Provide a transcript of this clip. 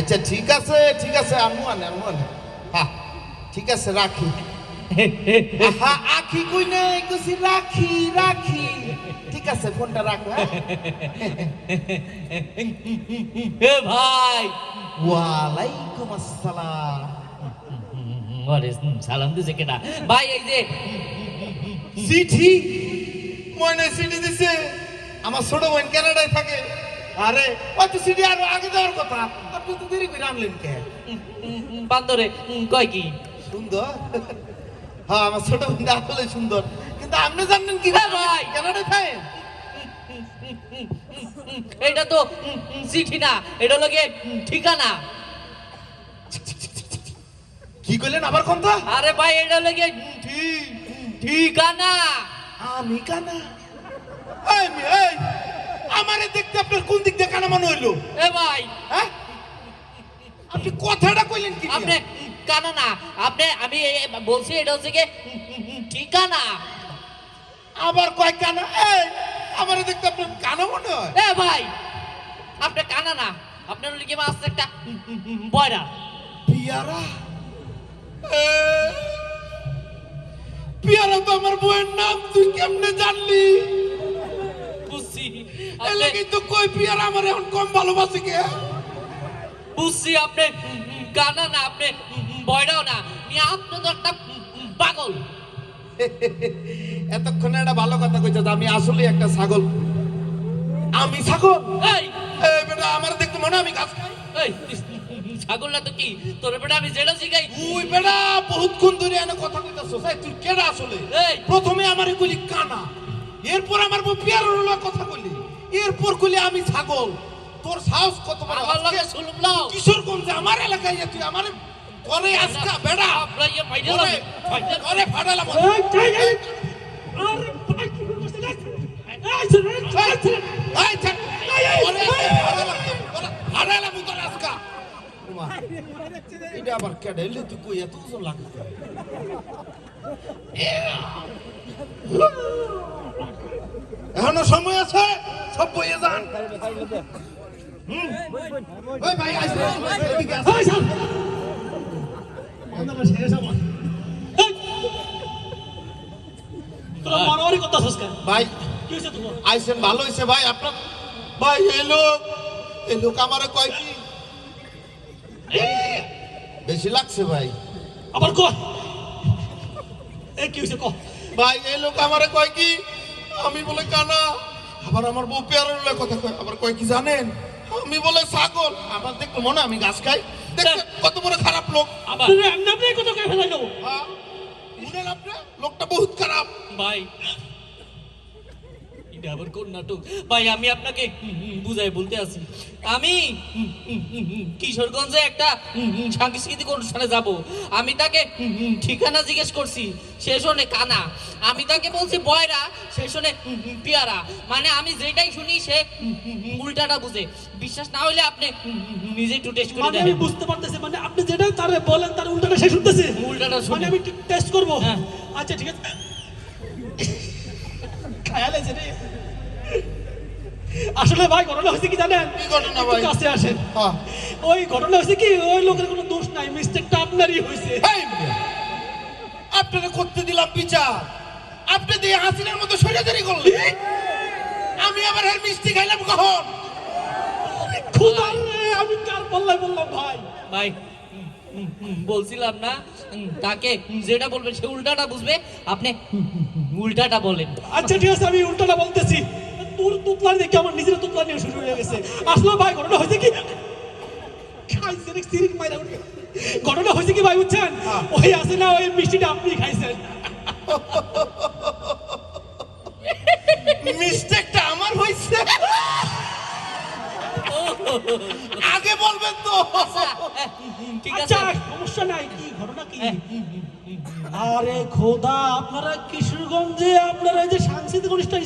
আচ্ছা ঠিক আছে ঠিক আছে আনু আনে আনু আনে হ্যাঁ ঠিক আছে রাখি। হ্যাঁ আখি কই নাই? কইছি রাখি রাখি। ঠিক আছে ফোনটা রাখো হ্যাঁ? এ ভাই। ওয়ালাইকুম আসসালাম। আরে সালাম দিছে কেনা ভাই এই যে চিঠি? মনে চিঠি দিছে। আমার ছোট বোন কানাডায় থাকে। আরে ওই তো চিঠি আরও আগে যাওয়ার কথা। আপনি তো দেরি করে আনলেন কে? বান্দরে কয় কি? সুন্দর? হ্যাঁ আমার ছোট বোন আসলে সুন্দর। কিন্তু আপনি জানেন কি হ্যাঁ ভাই। কানাডায় থাকেন এটা তো চিঠি না এটা উম, ঠিকানা। কি করলেন আবার কোন তো? আরে ভাই এটা ঠি- ঠিকানা। আমি কানা এই এই আমারে দেখতে আপনার কোন দিক দিয়ে কানা মনে হইল? এ ভাই। হ্যাঁ? আপনি কথাটা কইলেন কি আপনি কানা না আপনি আমি বলছি এটা হচ্ছে উম, ঠিকানা। আবার কয় কানা? এই আমারে দেখতে আপনার কানা মনে হয়? এ ভাই আপনি কানা না আপনার গিয়ে মাছ একটা বয়রা। পিয়ারা? পিয়ারা তো আমার বউয়ের নাম তুই কেমনে জানলি? বুঝছি। এলে আপনি কিন্তু কই পিয়ারা আমার এখন কম ভালোবাসে কে? বুঝছি আপনি কানা না আপনি উম, না আপনি তো একটা পাগল। এতক্ষণে একটা ভালো কথা কইছে আমি আসলে একটা ছাগল। আমি ছাগল? এই! এই বেটা আমার দেখতে মনে আমি গাছ এই ছাগল না তো কি? তোর বেটা আমি যেটা শিখাই। তুই বেটা বহুতক্ষণ ধরে এনে কথা কইতাছস এই তুই কেডা আসলে? এই! প্রথমে আমারে কইলি কানা। এরপর আমার বউ পিয়ারার হলো কথা কইলি। এরপর কইলি আমি ছাগল। তোর সাহস কত বড় আমার লগে শুনুম নাও কিশোরগঞ্জে আমার এলাকায় ইয়া তুই আমার করে আজকা বেড়া আপনার ইয়ে করে ফাইনাল করে ফাটালাম তোর আজকা ওমা, এটা আবার তুই কই এত ওজন লাগে এখনও সময় আছে সব বইয়ে যান। ওই ভাই আসবে। মারামারি কেন ভাই কি হয়েছে তোমার আইসেন ভালো হয়েছে ভাই আপনার? ভাই এই লোক এই লোক আমারে কয় কি? বেশি লাগছে ভাই। আবার কয়? এ কি হয়েছে ভাই এই লোক আমারে কয় কি? আমি বলে কানা আবার আমার বউ পেয়ারের কথা কয় আবার কয় কি জানেন? আমি বলে ছাগল আমার দেখতে মনে আমি গাছ খাই। দেখছেন কত বড় খারাপ লোক। আবার। তুই এমনি কত কে ফেলাইলো হ্যাঁ? আপনি লোকটা বহুত খারাপ। ভাই এটা আবার কোন নাটক ভাই আমি আপনাকে বুঝাই বলতে আছি আমি কিশোরগঞ্জে একটা সাংস্কৃতিক অনুষ্ঠানে যাব আমি তাকে ঠিকানা জিজ্ঞেস করছি সে শোনে কানা আমি তাকে বলছি বয়রা সে শোনে পিয়ারা মানে আমি যেটাই শুনি সে উল্টাটা বুঝে বিশ্বাস না হলে আপনি নিজে একটু টেস্ট করে মানে আমি বুঝতে পারতেছি মানে আপনি যেটা তারে বলেন তার উল্টাটা সে শুনতেছে উল্টাটা মানে শুনে আমি টেস্ট করব হ্যাঁ। আচ্ছা ঠিক আছে খেয়াল আছে রে আসলে ভাই ঘটনা হয়েছে কি জানেন? কি ঘটনা ভাই? কাছে আসেন। হ্যাঁ। ওই ঘটনা হয়েছে কি ওই লোকের কোনো দোষ নাই মিস্টেকটা আপনারই হয়েছে। এই আপনারা করতে দিলাম বিচার। আপনি দিয়ে হাসিনের মতো সৈরাদারি করলেন। আমি আবার এর মিষ্টি খাইলাম কখন? খুদা রে, আমি কার পাল্লায় বললাম ভাই? ভাই হুম, হুম, হুম, বলছিলাম না তাকে যেটা বলবেন সে উল্টাটা বুঝবে আপনি উল্টাটা বলেন। আচ্ছা ঠিক আছে আমি উল্টাটা বলতেছি। তোর তুতলার দেখে আমার নিজের তুতলা নিয়ে শুরু হয়ে গেছে। আসলে ভাই ঘটনা হয়েছে কি? খাইছে রে, সিরিক মাইরা উঠে। ঘটনা হয়েছে কি ভাই বুঝছেন? ওই আছে না ওই মিষ্টিটা আপনি খাইছেন। মিস্টেকটা আমার হয়েছে। আগে বলবেন তো। হুম, ঠিক আছে। আচ্ছা সমস্যা নাই কি ঘটনা কি? আরে খোদা আপনারা কিশোরগঞ্জে আপনারা এই যে সাংস্কৃতিক অনুষ্ঠান